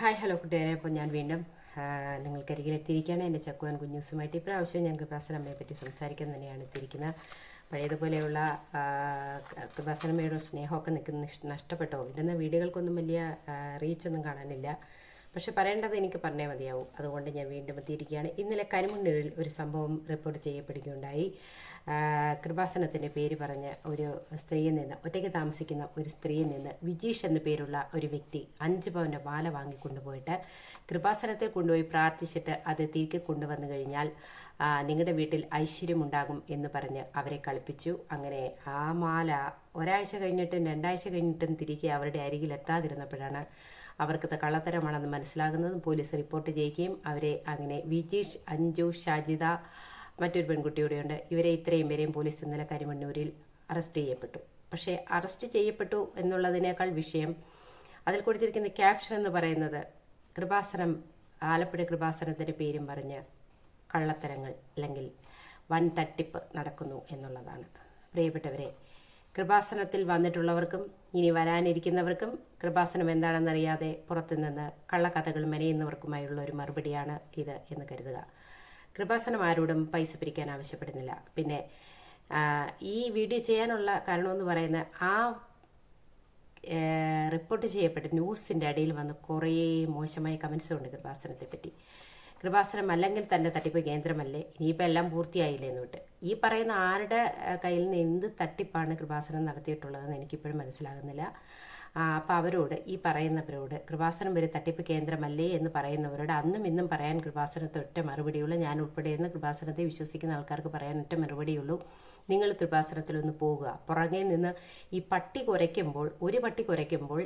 Hi hello കുട്ടികളെ അപ്പോൾ ഞാൻ വീണ്ടും നിങ്ങൾക്കരികിൽ എത്തിയിരിക്കുകയാണ്. എന്റെ ചക്കുവാൻ കുഞ്ഞൂസുമായിട്ട് ഇപ്രാവശ്യം ഞാൻ കൃപാസനമ്മയെ പറ്റി സംസാരിക്കാൻ തന്നെയാണ് എത്തിയിരിക്കുന്നത്. പഴയതുപോലെയുള്ള കൃപാസനമ്മയുടെ സ്നേഹമൊക്കെ നിൽക്കുന്ന നഷ്ടപ്പെട്ടോ? ഇടുന്ന വീഡിയോകൾക്കൊന്നും വലിയ റീച്ചൊന്നും കാണാനില്ല. പക്ഷെ പറയേണ്ടത് എനിക്ക് പറഞ്ഞേ മതിയാവും. അതുകൊണ്ട് ഞാൻ വീണ്ടും എത്തിയിരിക്കുകയാണ്. ഇന്നലെ കരിമണ്ണൂരിൽ ഒരു സംഭവം റിപ്പോർട്ട് ചെയ്യപ്പെടുകയുണ്ടായി. കൃപാസനത്തിന്റെ പേര് പറഞ്ഞ ഒരു സ്ത്രീയിൽ നിന്ന് ഒറ്റയ്ക്ക് താമസിക്കുന്ന ഒരു സ്ത്രീയിൽ നിന്ന് വിജീഷ് എന്ന പേരുള്ള ഒരു വ്യക്തി അഞ്ച് പവന്റെ മാല വാങ്ങിക്കൊണ്ടുപോയിട്ട് കൃപാസനത്തിൽ കൊണ്ടുപോയി പ്രാർത്ഥിച്ചിട്ട് അത് തിരികെ കൊണ്ടുവന്നു കഴിഞ്ഞാൽ നിങ്ങളുടെ വീട്ടിൽ ഐശ്വര്യമുണ്ടാകും എന്ന് പറഞ്ഞ് അവരെ കളിപ്പിച്ചു. അങ്ങനെ ആ മാല ഒരാഴ്ച കഴിഞ്ഞിട്ടും രണ്ടാഴ്ച കഴിഞ്ഞിട്ടും തിരികെ അവരുടെ അരികിൽ എത്താതിരുന്നപ്പോഴാണ് അവർക്ക് കള്ളത്തരമാണെന്ന് മനസ്സിലാകുന്നതും. പോലീസ് റിപ്പോർട്ട് ചെയ്യുകയും അവരെ അങ്ങനെ വിജീഷ് അഞ്ജു ഷാജിദ മറ്റൊരു പെൺകുട്ടിയോടെയുണ്ട് ഇവരെ ഇത്രയും പേരെയും പോലീസ് ഇന്നലെ കരിമണ്ണൂരിൽ അറസ്റ്റ് ചെയ്യപ്പെട്ടു. പക്ഷേ അറസ്റ്റ് ചെയ്യപ്പെട്ടു എന്നുള്ളതിനേക്കാൾ വിഷയം അതിൽ കൊടുത്തിരിക്കുന്ന ക്യാപ്ഷൻ എന്ന് പറയുന്നത് കൃപാസനം ആലപ്പുഴ കൃപാസനത്തിന്റെ പേരും പറഞ്ഞ് കള്ളത്തരങ്ങൾ അല്ലെങ്കിൽ വൻ തട്ടിപ്പ് നടക്കുന്നു എന്നുള്ളതാണ്. പ്രിയപ്പെട്ടവരെ കൃപാസനത്തിൽ വന്നിട്ടുള്ളവർക്കും ഇനി വരാനിരിക്കുന്നവർക്കും കൃപാസനം എന്താണെന്നറിയാതെ പുറത്തുനിന്ന് കള്ളക്കഥകൾ മെനയുന്നവർക്കുമായുള്ള ഒരു മറുപടിയാണ് ഇത് എന്ന് കരുതുക. കൃപാസനം ആരോടും പൈസ പിരിക്കാൻ ആവശ്യപ്പെടുന്നില്ല. പിന്നെ ഈ വീഡിയോ ചെയ്യാനുള്ള കാരണമെന്ന് പറയുന്ന ആ റിപ്പോർട്ട് ചെയ്യപ്പെട്ട ന്യൂസിന്റെ അടിയിൽ വന്ന് കുറേ മോശമായ കമൻസ് ഉണ്ട് കൃപാസനത്തെ പറ്റി കൃപാസനം അല്ലെങ്കിൽ തന്നെ തട്ടിപ്പ് കേന്ദ്രമല്ലേ? ഇനിയിപ്പോൾ എല്ലാം പൂർത്തിയായില്ലേ എന്ന് വിട്ട് ഈ പറയുന്ന ആരുടെ കയ്യിൽ നിന്ന് എന്ത് തട്ടിപ്പാണ് കൃപാസനം നടത്തിയിട്ടുള്ളതെന്ന് എനിക്കിപ്പോഴും മനസ്സിലാകുന്നില്ല. അപ്പോൾ അവരോട് ഈ പറയുന്നവരോട് കൃപാസനം ഒരു തട്ടിപ്പ് കേന്ദ്രമല്ലേ എന്ന് പറയുന്നവരോട് അന്നും ഇന്നും പറയാൻ കൃപാസനത്തെ ഒറ്റ മറുപടിയുള്ളൂ. ഞാൻ ഉൾപ്പെടെയെന്ന് കൃപാസനത്തെ വിശ്വസിക്കുന്ന ആൾക്കാർക്ക് പറയാൻ ഒറ്റ മറുപടിയുള്ളൂ. നിങ്ങൾ കൃപാസനത്തിലൊന്ന് പോകുക. പുറകെ നിന്ന് ഈ പട്ടി കുരയ്ക്കുമ്പോൾ ഒരു പട്ടി കുരയ്ക്കുമ്പോൾ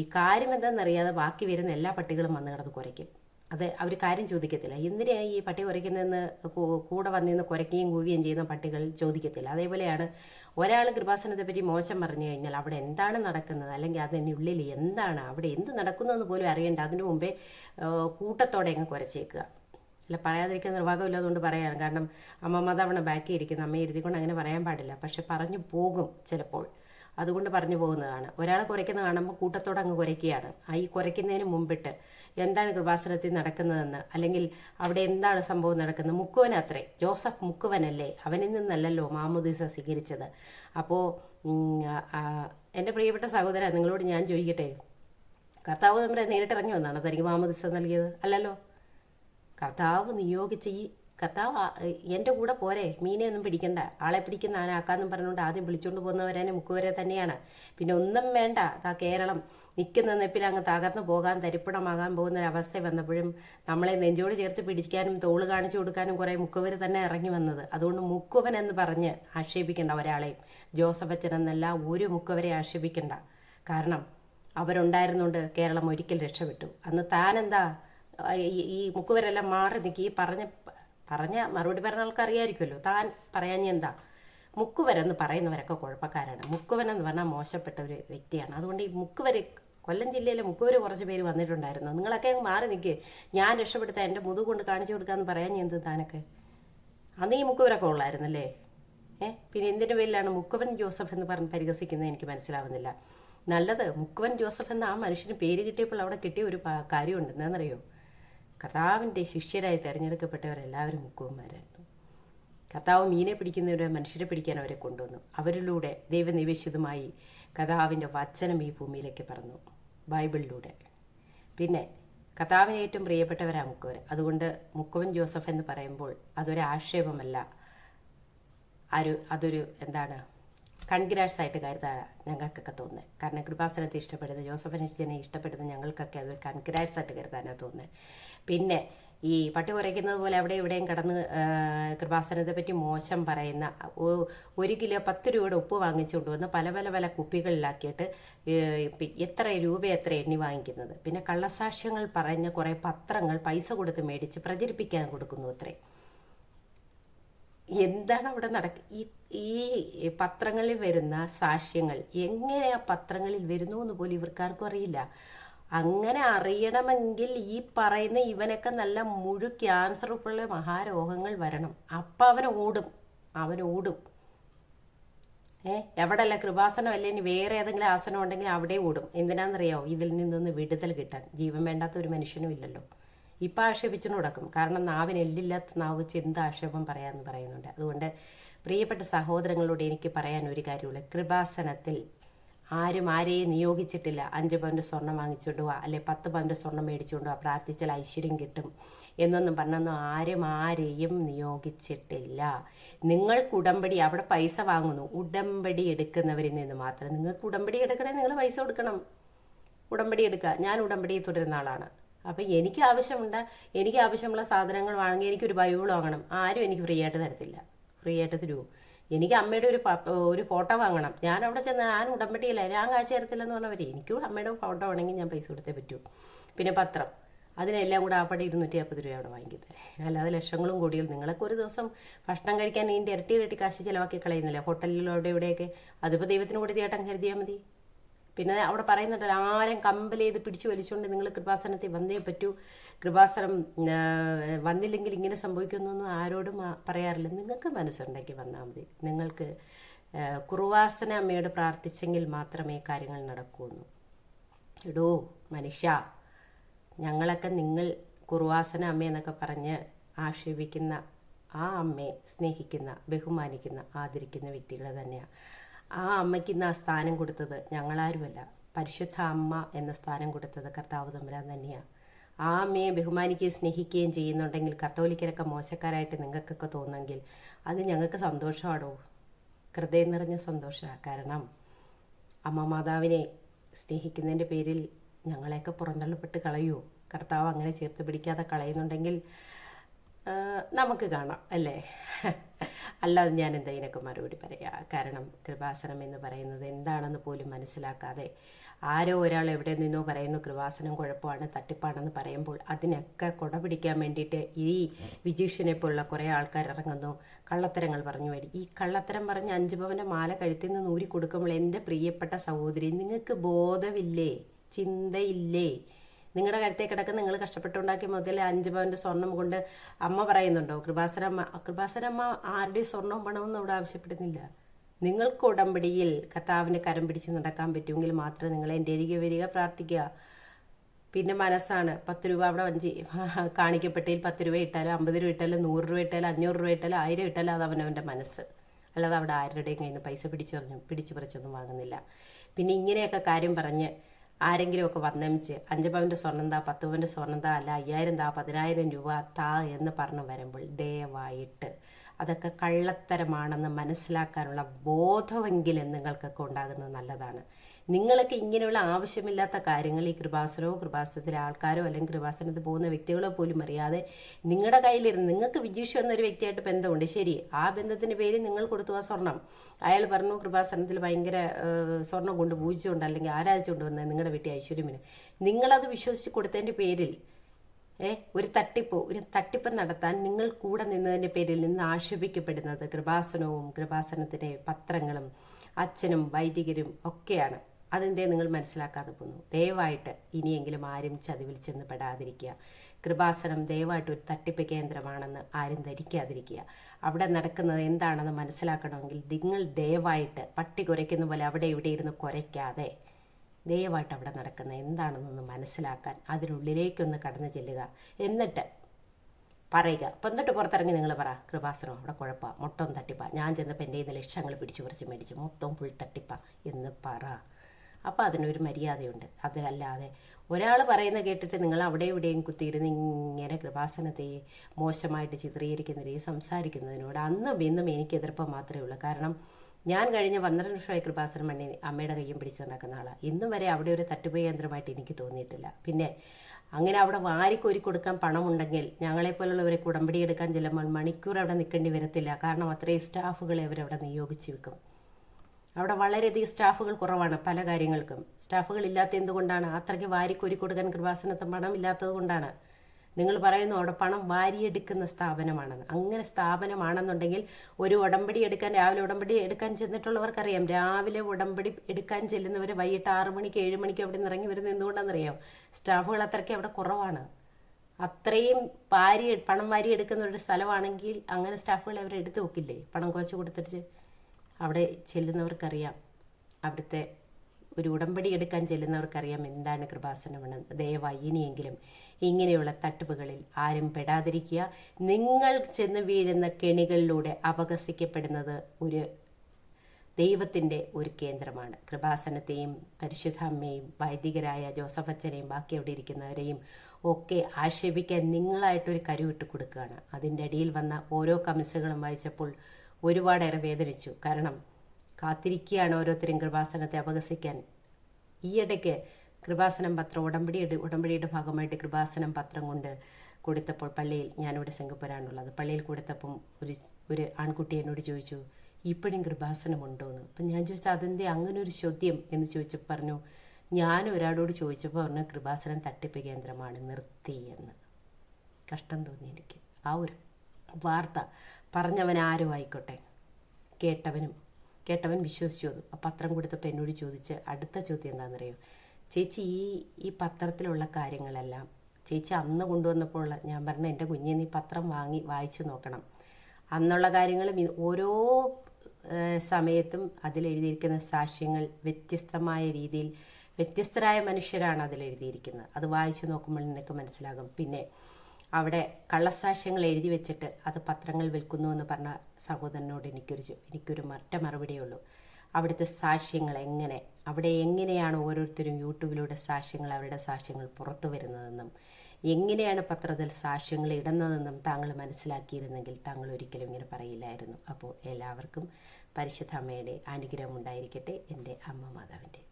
ഈ കാര്യം എന്താണെന്നറിയാതെ ബാക്കി വരുന്ന എല്ലാ പട്ടികളും വന്ന് കിടന്ന് കുരയ്ക്കും. അത് അവർ കാര്യം ചോദിക്കത്തില്ല. എന്തിനാണ് ഈ പട്ടി കുരയ്ക്കുന്നതെന്ന് കൂ- കൂടെ വന്നിന്ന് കുരയ്ക്കുകയും കൂവുകയും ചെയ്യുന്ന പട്ടികൾ ചോദിക്കത്തില്ല. അതേപോലെയാണ് ഒരാൾ കൃപാസനത്തെ പറ്റി മോശം പറഞ്ഞു കഴിഞ്ഞാൽ അവിടെ എന്താണ് നടക്കുന്നത്? അല്ലെങ്കിൽ അതിനുള്ളിൽ എന്താണ്? അവിടെ എന്ത് നടക്കുന്നു എന്ന് പോലും അറിയേണ്ട. അതിനു മുമ്പേ കൂട്ടത്തോടെ അങ്ങ് കുരച്ചേക്കുക അല്ല പറയാതിരിക്കാൻ നിർവാഹമില്ലാതുകൊണ്ട് പറയാണ് കാരണം അമ്മമ്മ തവണ ബാക്കി ഇരിക്കുന്ന. അമ്മയെ ഇരുത്തിക്കൊണ്ട് അങ്ങനെ പറയാൻ പാടില്ല. പക്ഷെ പറഞ്ഞു പോകും ചിലപ്പോൾ. അതുകൊണ്ട് പറഞ്ഞു പോകുന്നതാണ്. ഒരാളെ കുരയ്ക്കുന്ന കാണുമ്പോൾ കൂട്ടത്തോടെ അങ്ങ് കുരയ്ക്കുകയാണ് ആ ഈ കുരയ്ക്കുന്നതിന് മുമ്പിട്ട് എന്താണ് കൃപാസനത്തിൽ നടക്കുന്നതെന്ന് അല്ലെങ്കിൽ അവിടെ എന്താണ് സംഭവം നടക്കുന്നത്? മുക്കുവൻ അത്രേ. ജോസഫ് മുക്കുവനല്ലേ? അവനിൽ നിന്നല്ലല്ലോ മാമുദീസ സ്വീകരിച്ചത്. അപ്പോൾ എന്റെ പ്രിയപ്പെട്ട സഹോദര നിങ്ങളോട് ഞാൻ ചോദിക്കട്ടെ? കർത്താവ് നമ്മുടെ നേരിട്ടിറങ്ങി വന്നാണ് തനിക്ക് മാമുദീസ നൽകിയത്. അല്ലല്ലോ? കർത്താവ് നിയോഗിച്ച ഈ കർത്താവ് എന്റെ കൂടെ പോരെ മീനെ ഒന്നും പിടിക്കണ്ട. ആളെ പിടിക്കുന്ന ആനാക്കാന്നും പറഞ്ഞുകൊണ്ട് ആദ്യം വിളിച്ചുകൊണ്ട് പോകുന്നവരെ മുക്കുവരെ തന്നെയാണ്. പിന്നെ ഒന്നും വേണ്ട ആ കേരളം. നിൽക്കുന്ന നിപ്പിൽ അങ്ങ് തകർന്നു പോകാൻ തരിപ്പിടമാകാൻ പോകുന്നൊരവസ്ഥ വന്നപ്പോഴും നമ്മളെ നെഞ്ചോട് ചേർത്ത് പിടിക്കാനും തോൾ കാണിച്ചു കൊടുക്കാനും കുറേ മുക്കുവർ തന്നെ ഇറങ്ങി വന്നത്. അതുകൊണ്ട് മുക്കുവൻ എന്ന് പറഞ്ഞ് ആക്ഷേപിക്കേണ്ട ഒരാളെയും ജോസഫ് അച്ഛൻ എന്നല്ല ഒരു മുക്കുവരെ ആക്ഷേപിക്കണ്ട. കാരണം അവരുണ്ടായിരുന്നുകൊണ്ട് കേരളം ഒരിക്കൽ രക്ഷപ്പെട്ടു. അന്ന് താനെന്താ ഈ മുക്കുവരെല്ലാം മാറി നിൽക്കി ഈ പറഞ്ഞ പറഞ്ഞ മറുപടി പറഞ്ഞ ആൾക്കറിയായിരിക്കുമല്ലോ താൻ പറയാൻ എന്താ? മുക്കുവരെന്ന് പറയുന്നവരൊക്കെ കുഴപ്പക്കാരാണ്. മുക്കുവൻ എന്ന് പറഞ്ഞാൽ മോശപ്പെട്ട ഒരു വ്യക്തിയാണ്. അതുകൊണ്ട് ഈ മുക്കുവര് കൊല്ലം ജില്ലയിലെ മുക്കുവര് കുറച്ച് പേര് വന്നിട്ടുണ്ടായിരുന്നു. നിങ്ങളൊക്കെ അങ്ങ് മാറി നിൽക്കുക ഞാൻ രക്ഷപ്പെടുത്താൻ എന്റെ മുതു കൊണ്ട് കാണിച്ചു കൊടുക്കാമെന്ന് പറയാഞ്ഞ എന്ത് താനൊക്കെ? അന്ന് ഈ മുക്കുവരൊക്കെ ഉള്ളായിരുന്നല്ലേ? ഏ? പിന്നെ എന്തിന്റെ പേരിലാണ് മുക്കുവൻ ജോസഫ് എന്ന് പറഞ്ഞ് പരിഹസിക്കുന്നത് എനിക്ക് മനസ്സിലാവുന്നില്ല. നല്ലത് മുക്കുവൻ ജോസഫ് എന്ന ആ മനുഷ്യന് പേര് കിട്ടിയപ്പോൾ അവിടെ കിട്ടിയ ഒരു കാര്യമുണ്ട്. എന്താണെന്നറിയോ കർത്താവിന്റെ ശിഷ്യരായി തിരഞ്ഞെടുക്കപ്പെട്ടവരെല്ലാവരും മുക്കുവന്മാരായിരുന്നു. കർത്താവ് മീനെ പിടിക്കുന്നവരെ മനുഷ്യരെ പിടിക്കാൻ അവരെ കൊണ്ടുവന്നു. അവരിലൂടെ ദൈവനിവേശിതമായി കർത്താവിന്റെ വചനം ഈ ഭൂമിയിലേക്ക് പറഞ്ഞു ബൈബിളിലൂടെ. പിന്നെ കർത്താവിന് ഏറ്റവും പ്രിയപ്പെട്ടവരാ മുക്കുവർ. അതുകൊണ്ട് മുക്കുവൻ ജോസഫ് എന്ന് പറയുമ്പോൾ അതൊരു ആക്ഷേപമല്ല ഒരു അതൊരു എന്താണ് കൺഗ്രാറ്റ്സ് ആയിട്ട് കരുതാണ് ഞങ്ങൾക്കൊക്കെ തോന്നുന്നത് കാരണം കൃപാസനത്തെ ഇഷ്ടപ്പെടുന്ന അനുജനെ ഇഷ്ടപ്പെടുന്ന ഞങ്ങൾക്കൊക്കെ അതൊരു കൺഗ്രാറ്റ്സ് ആയിട്ട് കരുതാനാണ് തോന്നുന്നത് പിന്നെ ഈ പട്ടി കുറയ്ക്കുന്നത് പോലെ അവിടെ ഇവിടെയും കടന്ന് കൃപാസനത്തെ പറ്റി മോശം പറയുന്ന ഒരു കിലോ പത്ത് രൂപയുടെ ഉപ്പ് വാങ്ങിച്ചുകൊണ്ട് വന്ന് പല പല പല കുപ്പികളിലാക്കിയിട്ട് എത്ര രൂപ എത്ര എണ്ണി വാങ്ങിക്കുന്നത്. പിന്നെ കള്ളസാക്ഷ്യങ്ങൾ പറയുന്ന കുറേ പത്രങ്ങൾ പൈസ കൊടുത്ത് മേടിച്ച് പ്രചരിപ്പിക്കാൻ കൊടുക്കുന്നു അത്രേ. എന്താണ് അവിടെ നടക്ക ഈ ഈ പത്രങ്ങളിൽ വരുന്ന സാക്ഷ്യങ്ങൾ എങ്ങനെ ആ പത്രങ്ങളിൽ വരുന്നു എന്ന് പോലും ഇവർക്കാർക്കും അറിയില്ല. അങ്ങനെ അറിയണമെങ്കിൽ ഈ പറയുന്ന ഇവനൊക്കെ നല്ല മുഴു ക്യാൻസർ ഉള്ള മഹാരോഗങ്ങൾ വരണം. അപ്പം അവൻ ഓടും. അവൻ ഓടും. ഏ? എവിടെയല്ല? കൃപാസനം അല്ലേ ഇനി വേറെ ഏതെങ്കിലും ആസനം ഉണ്ടെങ്കിൽ അവിടെ ഓടും. എന്തിനാണെന്നറിയാമോ ഇതിൽ നിന്നൊന്ന് വിടുതൽ കിട്ടാൻ. ജീവൻ വേണ്ടാത്ത ഒരു മനുഷ്യനും ഇല്ലല്ലോ. ഇപ്പം ആക്ഷേപിച്ചു കൊടുക്കും കാരണം നാവിന് എല്ലില്ലാത്ത നാവ് ചെന്ത് ആക്ഷേപം പറയാമെന്ന് പറയുന്നുണ്ട്. അതുകൊണ്ട് പ്രിയപ്പെട്ട സഹോദരങ്ങളോട് എനിക്ക് പറയാൻ ഒരു കാര്യമുള്ളൂ. കൃപാസനത്തിൽ ആരും ആരെയും നിയോഗിച്ചിട്ടില്ല. അഞ്ച് പവന്റെ സ്വർണം വാങ്ങിച്ചുകൊണ്ട് പോവാ അല്ലെ പത്ത് പവന്റെ സ്വർണം മേടിച്ചുകൊണ്ട് പോവാ പ്രാർത്ഥിച്ചാൽ ഐശ്വര്യം കിട്ടും എന്നൊന്നും പറഞ്ഞൊന്നും ആരും ആരെയും നിയോഗിച്ചിട്ടില്ല. നിങ്ങൾക്ക് ഉടമ്പടി അവിടെ പൈസ വാങ്ങുന്നു. ഉടമ്പടി എടുക്കുന്നവരിൽ നിന്ന് മാത്രം. നിങ്ങൾക്ക് ഉടമ്പടി എടുക്കണേ നിങ്ങൾ പൈസ കൊടുക്കണം. ഉടമ്പടി എടുക്കുക. ഞാൻ ഉടമ്പടി തുടരുന്ന ആളാണ്. അപ്പം എനിക്ക് ആവശ്യമുണ്ട്. എനിക്ക് ആവശ്യമുള്ള സാധനങ്ങൾ വാങ്ങി എനിക്കൊരു ബൈബിൾ വാങ്ങണം. ആരും എനിക്ക് ഫ്രീ ആയിട്ട് തരത്തില്ല. ഫ്രീ ആയിട്ട് തരുമോ എനിക്ക് അമ്മയുടെ ഒരു ഒരു ഫോട്ടോ വാങ്ങണം. ഞാൻ അവിടെ ചെന്ന് ഞാൻ ഉടമ്പടിയില്ല. ഞാൻ കാശ് തരത്തില്ലെന്ന് പറഞ്ഞവർ എനിക്കും അമ്മയുടെ ഫോട്ടോ വേണമെങ്കിൽ ഞാൻ പൈസ കൊടുത്തേ പറ്റൂ. പിന്നെ പത്രം. അതിനെല്ലാം കൂടെ ആപ്പടി ഇരുന്നൂറ്റി അമ്പത് രൂപ അവിടെ വാങ്ങിക്കുന്നത് അല്ലാതെ ലക്ഷങ്ങളും കോടികളും. നിങ്ങളൊക്കെ ഒരു ദിവസം ഭക്ഷണം കഴിക്കാൻ ഇതിന്റെ ഇരട്ടി ഇരട്ടി കാശ് ചിലവാക്കി കളയുന്നില്ല? ഹോട്ടലിലോ ഇവിടെയൊക്കെ അതിപ്പോൾ ദൈവത്തിന് കൂടി ചേട്ടൻ കരുതിയാൽ മതി. പിന്നെ അവിടെ പറയുന്നുണ്ടല്ലോ ആരും കമ്പൽ ചെയ്ത് പിടിച്ചു വലിച്ചുകൊണ്ട് നിങ്ങൾ കൃപാസനത്തിൽ വന്നേ പറ്റൂ. കൃപാസനം വന്നില്ലെങ്കിൽ ഇങ്ങനെ സംഭവിക്കുന്നൊന്നും ആരോടും പറയാറില്ല. നിങ്ങൾക്ക് മനസ്സുണ്ടെങ്കിൽ വന്നാൽ മതി. നിങ്ങൾക്ക് കുറുവാസന അമ്മയോട് പ്രാർത്ഥിച്ചെങ്കിൽ മാത്രമേ കാര്യങ്ങൾ നടക്കൂന്നു എടോ മനുഷ്യ ഞങ്ങളൊക്കെ നിങ്ങൾ കുറുവാസന അമ്മ എന്നൊക്കെ പറഞ്ഞ് ആക്ഷേപിക്കുന്ന ആ അമ്മയെ സ്നേഹിക്കുന്ന ബഹുമാനിക്കുന്ന ആദരിക്കുന്ന വ്യക്തികൾ തന്നെയാണ് ആ അമ്മയ്ക്ക് ഇന്ന് ആ സ്ഥാനം കൊടുത്തത് ഞങ്ങളാരുമല്ല. പരിശുദ്ധ അമ്മ എന്ന സ്ഥാനം കൊടുത്തത് കർത്താവ് തമ്പുരാൻ തന്നെയാണ് ആ അമ്മയെ ബഹുമാനിക്കുകയും സ്നേഹിക്കുകയും ചെയ്യുന്നുണ്ടെങ്കിൽ കത്തോലിക്കരൊക്കെ മോശക്കാരായിട്ട് നിങ്ങൾക്കൊക്കെ തോന്നുമെങ്കിൽ അത് ഞങ്ങൾക്ക് സന്തോഷമാണോ ഹൃദയം നിറഞ്ഞ സന്തോഷമാണ് കാരണം അമ്മ മാതാവിനെ സ്നേഹിക്കുന്നതിന്റെ പേരിൽ ഞങ്ങളെയൊക്കെ പുറന്തള്ളപ്പെട്ട് കളയുമോ കർത്താവ് അങ്ങനെ ചേർത്ത് പിടിക്കാതെ കളയുന്നുണ്ടെങ്കിൽ നമുക്ക് കാണാം അല്ലേ? അല്ലാതെ ഞാൻ എന്താ ഇതിനൊക്കെ മറുപടി പറയാം? കാരണം കൃപാസനം എന്ന് പറയുന്നത് എന്താണെന്ന് പോലും മനസ്സിലാക്കാതെ ആരോ ഒരാൾ എവിടെ നിന്നോ പറയുന്നു കൃപാസനം കുഴപ്പമാണ് തട്ടിപ്പാണെന്ന് പറയുമ്പോൾ അതിനൊക്കെ കുട പിടിക്കാൻ വേണ്ടിയിട്ട് ഈ വിജീഷിനെ പോലുള്ള കുറേ ആൾക്കാർ ഇറങ്ങുന്നു. കള്ളത്തരങ്ങൾ പറഞ്ഞു വരും ഈ കള്ളത്തരം പറഞ്ഞ് അഞ്ച് പവന്റെ മാല കഴുത്തിൽ നിന്ന് ഊരി കൊടുക്കുമ്പോൾ എന്റെ പ്രിയപ്പെട്ട സഹോദരി നിങ്ങൾക്ക് ബോധമില്ലേ? ചിന്തയില്ലേ? നിങ്ങളുടെ കഴുത്തേ കിടക്കുന്ന നിങ്ങൾ കഷ്ടപ്പെട്ടുണ്ടാക്കിയ മുതൽ അഞ്ച് പവന്റെ സ്വർണം കൊണ്ട് അമ്മ പറയുന്നുണ്ടോ? കൃപാസരമ്മ കൃപാസരമ്മ ആരുടെയും സ്വർണവും പണവും അവിടെ ആവശ്യപ്പെടുന്നില്ല. നിങ്ങൾക്ക് ഉടമ്പടിയിൽ കർത്താവിന്റെ കരം പിടിച്ച് നടക്കാൻ പറ്റുമെങ്കിൽ മാത്രം നിങ്ങൾ എന്റെ അരികെ വരിക പ്രാർത്ഥിക്കുക. പിന്നെ മനസ്സാണ്. പത്ത് രൂപ അവിടെ വഞ്ചി കാണിക്കപ്പെട്ടതിൽ പത്ത് രൂപ ഇട്ടാലും അമ്പത് രൂപ ഇട്ടാലും നൂറ് രൂപ ഇട്ടാലും അഞ്ഞൂറ് രൂപ ഇട്ടാലും ആയിരം ഇട്ടാലും അത് അവനവന്റെ മനസ്സ്. അല്ലാതെ അവിടെ ആരുടെയും കയ്യിൽ നിന്ന് പൈസ പിടിച്ചു പിടിച്ചു പറിച്ചൊന്നും വാങ്ങുന്നില്ല. പിന്നെ ഇങ്ങനെയൊക്കെ കാര്യം പറഞ്ഞ് ആരെങ്കിലുമൊക്കെ വന്നമിച്ച് അഞ്ച് പവന്റെ സ്വർണം താ പത്ത് പവന്റെ സ്വർണം താ അല്ല അയ്യായിരം താ പതിനായിരം രൂപ താ എന്ന് പറഞ്ഞു വരുമ്പോൾ ദയവായിട്ട് അതൊക്കെ കള്ളത്തരമാണെന്ന് മനസ്സിലാക്കാനുള്ള ബോധമെങ്കിലും നിങ്ങൾക്കൊക്കെ ഉണ്ടാകുന്നത് നല്ലതാണ്. നിങ്ങൾക്ക് ഇങ്ങനെയുള്ള ആവശ്യമില്ലാത്ത കാര്യങ്ങൾ ഈ കൃപാസനോ കൃപാസനത്തിലെ ആൾക്കാരോ അല്ലെങ്കിൽ കൃപാസനത്തിൽ പോകുന്ന വ്യക്തികളോ പോലും അറിയാതെ നിങ്ങളുടെ കയ്യിലിരുന്ന് നിങ്ങൾക്ക് വിജീഷു എന്നൊരു വ്യക്തിയായിട്ട് ബന്ധമുണ്ട്. ശരി ആ ബന്ധത്തിന്റെ പേര് നിങ്ങൾ കൊടുത്തു ആ സ്വർണം. അയാൾ പറഞ്ഞു കൃപാസനത്തിൽ ഭയങ്കര സ്വർണം കൊണ്ട് പൂജിച്ചുകൊണ്ട് അല്ലെങ്കിൽ ആരാധിച്ചുകൊണ്ട് വന്നത് നിങ്ങളുടെ വീട്ടിൽ ഐശ്വര്യമിന്. നിങ്ങളത് വിശ്വസിച്ച് കൊടുത്തതിന്റെ പേരിൽ ഏ ഒരു തട്ടിപ്പ് ഒരു തട്ടിപ്പ് നടത്താൻ നിങ്ങൾ കൂടെ നിന്നതിന്റെ പേരിൽ നിന്ന് ആക്ഷേപിക്കപ്പെടുന്നത് കൃപാസനവും കൃപാസനത്തിന്റെ പത്രങ്ങളും അച്ഛനും വൈദികരും ഒക്കെയാണ്. അതെന്തേ നിങ്ങൾ മനസ്സിലാക്കാതെ പോകുന്നു ദയവായിട്ട് ഇനിയെങ്കിലും ആരും ചതിവിൽ ചെന്ന് പെടാതിരിക്കുക കൃപാസനം ദയവായിട്ട് ഒരു തട്ടിപ്പ് കേന്ദ്രമാണെന്ന് ആരും ധരിക്കാതിരിക്കുക. അവിടെ നടക്കുന്നത് എന്താണെന്ന് മനസ്സിലാക്കണമെങ്കിൽ നിങ്ങൾ ദയവായിട്ട് പട്ടി കുരയ്ക്കുന്ന പോലെ അവിടെ ഇവിടെ ഇരുന്ന് കുരയ്ക്കാതെ ദയവായിട്ട് അവിടെ നടക്കുന്ന എന്താണെന്നൊന്ന് മനസ്സിലാക്കാൻ അതിനുള്ളിലേക്കൊന്ന് കടന്നു ചെല്ലുക. എന്നിട്ട് പറയുക. അപ്പം എന്നിട്ട് പുറത്തിറങ്ങി നിങ്ങൾ പറ കൃപാസനം അവിടെ കുഴപ്പമാണ് മൊട്ടം തട്ടിപ്പാ. ഞാൻ ചെന്നപ്പോൾ എന്റെ കയ്യിൽ ലക്ഷങ്ങൾ പിടിച്ചു കുറച്ച് മേടിച്ചു മൊത്തം ഫുൾ തട്ടിപ്പാ എന്ന് പറ. അപ്പോൾ അതിനൊരു മര്യാദയുണ്ട്. അതിലല്ലാതെ ഒരാൾ പറയുന്ന കേട്ടിട്ട് നിങ്ങൾ അവിടെ ഇവിടെയും കുത്തിയിരുന്ന് ഇങ്ങനെ കൃപാസനത്തെ മോശമായിട്ട് ചിത്രീകരിക്കുന്നതിനെയും സംസാരിക്കുന്നതിനോട് അന്നും ഇന്നും എനിക്ക് എതിർപ്പം മാത്രമേ ഉള്ളൂ. കാരണം ഞാൻ കഴിഞ്ഞ പന്ത്രണ്ട് വർഷമായി കൃപാസനം മണ്ണി അമ്മയുടെ കയ്യും പിടിച്ച് നടക്കുന്ന ആളാണ് ഇന്നും വരെ അവിടെ ഒരു തട്ടിപ്പ് കേന്ദ്രമായിട്ട് എനിക്ക് തോന്നിയിട്ടില്ല. പിന്നെ അങ്ങനെ അവിടെ വാരിക്കോരി കൊടുക്കാൻ പണമുണ്ടെങ്കിൽ ഞങ്ങളെപ്പോലുള്ളവരെ കുടമ്പടി എടുക്കാൻ ചെല്ലുമ്പോൾ മണിക്കൂർ അവിടെ നിൽക്കേണ്ടി വരത്തില്ല. കാരണം അത്രയും സ്റ്റാഫുകളെ അവരവിടെ നിയോഗിച്ച് വെക്കും. അവിടെ വളരെയധികം സ്റ്റാഫുകൾ കുറവാണ് പല കാര്യങ്ങൾക്കും. സ്റ്റാഫുകൾ ഇല്ലാത്ത എന്തുകൊണ്ടാണ്? അത്രയ്ക്ക് വാരിക്കോരി കൊടുക്കാൻ കൃപാസനത്തെ പണം ഇല്ലാത്തത് കൊണ്ടാണ്. നിങ്ങൾ പറയുന്നു അവിടെ പണം വാരിയെടുക്കുന്ന സ്ഥാപനമാണെന്ന്. അങ്ങനെ സ്ഥാപനമാണെന്നുണ്ടെങ്കിൽ ഒരു ഉടമ്പടി എടുക്കാൻ രാവിലെ ഉടമ്പടി എടുക്കാൻ ചെന്നിട്ടുള്ളവർക്കറിയാം. രാവിലെ ഉടമ്പടി എടുക്കാൻ ചെല്ലുന്നവർ വൈകിട്ട് ആറ് മണിക്ക് ഏഴ് മണിക്ക് അവിടെ നിന്ന് ഇറങ്ങി വരുന്നത് എന്തുകൊണ്ടാണെന്നറിയാം സ്റ്റാഫുകൾ അത്രയ്ക്ക് അവിടെ കുറവാണ്. അത്രയും വാരി പണം വാരി എടുക്കുന്ന ഒരു സ്ഥലമാണെങ്കിൽ അങ്ങനെ സ്റ്റാഫുകളെ അവർ എടുത്തു വെക്കില്ലേ? പണം കുറച്ച് കൊടുത്തിട്ട് അവിടെ ചെല്ലുന്നവർക്കറിയാം. അവിടുത്തെ ഒരു ഉടമ്പടി എടുക്കാൻ ചെല്ലുന്നവർക്കറിയാം എന്താണ് കൃപാസനമെന്ന്. ദയവായി ഇനിയെങ്കിലും ഇങ്ങനെയുള്ള തട്ടിപ്പുകളിൽ ആരും പെടാതിരിക്കുക. നിങ്ങൾ ചെന്ന് വീഴുന്ന കെണികളിലൂടെ അപകസിക്കപ്പെടുന്നത് ഒരു ദൈവത്തിന്റെ ഒരു കേന്ദ്രമാണ്. കൃപാസനത്തെയും പരിശുദ്ധാമ്മയും വൈദികരായ ജോസഫ് അച്ഛനെയും ബാക്കി അവിടെ ഇരിക്കുന്നവരെയും ഒക്കെ ആക്ഷേപിക്കാൻ നിങ്ങളായിട്ടൊരു കരുവിട്ട് കൊടുക്കുകയാണ്. അതിന്റെ അടിയിൽ വന്ന ഓരോ കമൻസുകളും വായിച്ചപ്പോൾ ഒരുപാടേറെ വേദനിച്ചു. കാരണം കാത്തിരിക്കുകയാണ് ഓരോരുത്തരും കൃപാസനത്തെ അപകസിക്കാൻ ഈയിടയ്ക്ക് കൃപാസനം പത്രം ഉടമ്പടി ഉടമ്പടിയുടെ ഭാഗമായിട്ട് കൃപാസനം പത്രം കൊണ്ട് കൊടുത്തപ്പോൾ പള്ളിയിൽ ഞാനിവിടെ സിംഗപ്പൂരാണുള്ളത് പള്ളിയിൽ കൊടുത്തപ്പം ഒരു ഒരു ആൺകുട്ടി എന്നോട് ചോദിച്ചു ഇപ്പോഴും കൃപാസനമുണ്ടോ എന്ന് അപ്പം ഞാൻ ചോദിച്ചാൽ അതിന്റെ അങ്ങനെ ഒരു ചോദ്യം? എന്ന് ചോദിച്ചപ്പോൾ പറഞ്ഞു ഞാൻ ഒരാളോട് ചോദിച്ചപ്പോൾ പറഞ്ഞു കൃപാസനം തട്ടിപ്പ് കേന്ദ്രമാണ് നിർത്തി എന്ന്. കഷ്ടം തോന്നി എനിക്ക്. ആ ഒരു വാർത്ത പറഞ്ഞവൻ ആരും ആയിക്കോട്ടെ കേട്ടവനും കേട്ടവൻ വിശ്വസിച്ചു വന്നു. ആ പത്രം കൊടുത്തപ്പോൾ എന്നോട് ചോദിച്ച് അടുത്ത ചോദ്യം എന്താണെന്നറിയോ? ചേച്ചി ഈ ഈ പത്രത്തിലുള്ള കാര്യങ്ങളെല്ലാം ചേച്ചി അന്ന് കൊണ്ടുവന്നപ്പോൾ ഞാൻ പറഞ്ഞ എന്റെ കുഞ്ഞെ നീ പത്രം വാങ്ങി വായിച്ചു നോക്കണം. അന്നുള്ള കാര്യങ്ങളും ഓരോ സമയത്തും അതിലെഴുതിയിരിക്കുന്ന സാക്ഷ്യങ്ങൾ വ്യത്യസ്തമായ രീതിയിൽ വ്യത്യസ്തരായ മനുഷ്യരാണ് അതിലെഴുതിയിരിക്കുന്നത് അത് വായിച്ചു നോക്കുമ്പോൾ നിനക്ക് മനസ്സിലാകും. പിന്നെ അവിടെ കള്ളസാക്ഷ്യങ്ങൾ എഴുതി വെച്ചിട്ട് അത് പത്രങ്ങൾ വിൽക്കുന്നു എന്ന് പറഞ്ഞ സഹോദരനോട് എനിക്കൊരു എനിക്കൊരു മറ്റ മറുപടിയേ ഉള്ളൂ. അവിടുത്തെ സാക്ഷ്യങ്ങൾ എങ്ങനെ അവിടെ എങ്ങനെയാണ് ഓരോരുത്തരും യൂട്യൂബിലൂടെ സാക്ഷ്യങ്ങൾ അവരുടെ സാക്ഷ്യങ്ങൾ പുറത്തു വരുന്നതെന്നും എങ്ങനെയാണ് പത്രത്തിൽ സാക്ഷ്യങ്ങൾ ഇടുന്നതെന്നും താങ്കൾ മനസ്സിലാക്കിയിരുന്നെങ്കിൽ താങ്കൾ ഒരിക്കലും ഇങ്ങനെ പറയില്ലായിരുന്നു. അപ്പോൾ എല്ലാവർക്കും പരിശുദ്ധ അമ്മയുടെ അനുഗ്രഹം ഉണ്ടായിരിക്കട്ടെ എന്റെ അമ്മ മാതാവിന്റെ